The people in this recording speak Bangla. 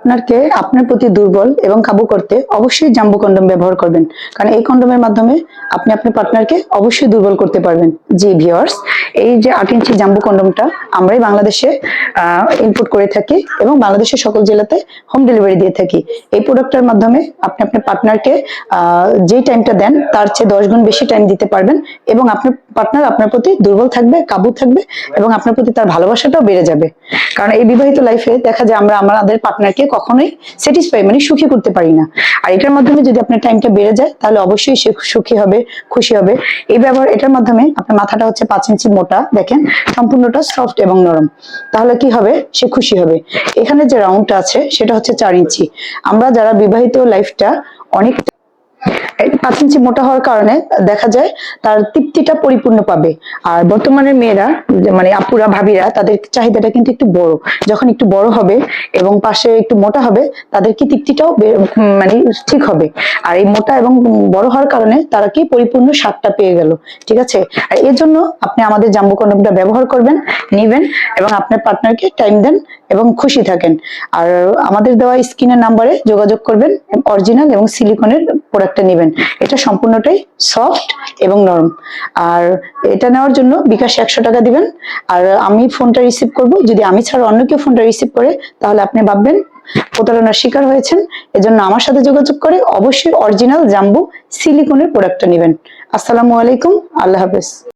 আপনারকে আপনার প্রতি দুর্বল এবং কাবু করতে অবশ্যই জাম্বু কন্ডম ব্যবহার করবেন। কারণ এই কন্ডমের মাধ্যমে আপনি আপনার পার্টনারকে অবশ্যই দুর্বল করতে পারবেন। জি ভিওর্স এই যে আট ইঞ্চি জাম্বু কন্ডমটা আমরাই বাংলাদেশে ইনপুট করে থাকি এবং বাংলাদেশের সকল জেলাতে হোম ডেলিভারি দিয়ে থাকি। এই প্রোডাক্টের মাধ্যমে আপনি আপনার পার্টনারকে যেই টাইমটা দেন, তার চেয়ে দশ গুণ বেশি টাইম দিতে পারবেন এবং আপনার পার্টনার আপনার প্রতি দুর্বল থাকবে, কাবু থাকবে এবং আপনার প্রতি তার ভালোবাসাটাও বেড়ে যাবে। কারণ এই বিবাহিত লাইফে দেখা যায় আমরা আমাদের পার্টনারকে কখনোই স্যাটিসফাই মানে সুখী করতে পারি না। আর এটার মাধ্যমে যদি আপনার টাইমটা বেড়ে যায়, তাহলে অবশ্যই সে সুখী হবে, খুশি হবে। এই ব্যবহার, এটার মাধ্যমে আপনার মাথাটা হচ্ছে পাঁচ ইঞ্চি মোটা, দেখেন, সম্পূর্ণটা সফট এবং নরম। তাহলে কি হবে? সে খুশি হবে। এখানে যে রাউন্ডটা আছে, সেটা হচ্ছে চার ইঞ্চি। আমরা যারা বিবাহিত লাইফটা অনেক এই পাঁচ ইঞ্চি মোটা হওয়ার কারণে দেখা যায় তার তৃপ্তিটা পরিপূর্ণ পাবে। আর বর্তমানের মেয়েরা মানে আপুরা, ভাবিরা, তাদের চাহিদাটা কিন্তু একটু বড়। যখন একটু বড় হবে এবং পাশে একটু মোটা হবে, তাদের কি তৃপ্তিটাও মানে ঠিক হবে। আর এই মোটা এবং বড় হওয়ার কারণে তারা কি পরিপূর্ণ স্বাদটা পেয়ে গেল, ঠিক আছে? আর এর জন্য আপনি আমাদের জাম্বু কন্ডমটা ব্যবহার করবেন, নিবেন এবং আপনার পার্টনারকে টাইম দেন এবং খুশি থাকেন। আর আমাদের দেওয়া স্ক্রিনের নাম্বারে যোগাযোগ করবেন, অরিজিনাল এবং সিলিকনের প্রোডাক্টটা নেবেন। এটা সম্পূর্ণটাই সফট এবং নরম। আর এটা নেওয়ার জন্য বিকাশে একশো টাকা দিবেন। আর আমি ফোনটা রিসিভ করব। যদি আমি ছাড়া অন্য কেউ ফোনটা রিসিভ করে, তাহলে আপনি ভাববেন প্রতারণার শিকার হয়েছেন। এজন্য আমার সাথে যোগাযোগ করে অবশ্যই অরিজিনাল জাম্বু সিলিকনের প্রোডাক্টটা নেবেন। আসসালামু আলাইকুম। আল্লাহ হাফেজ।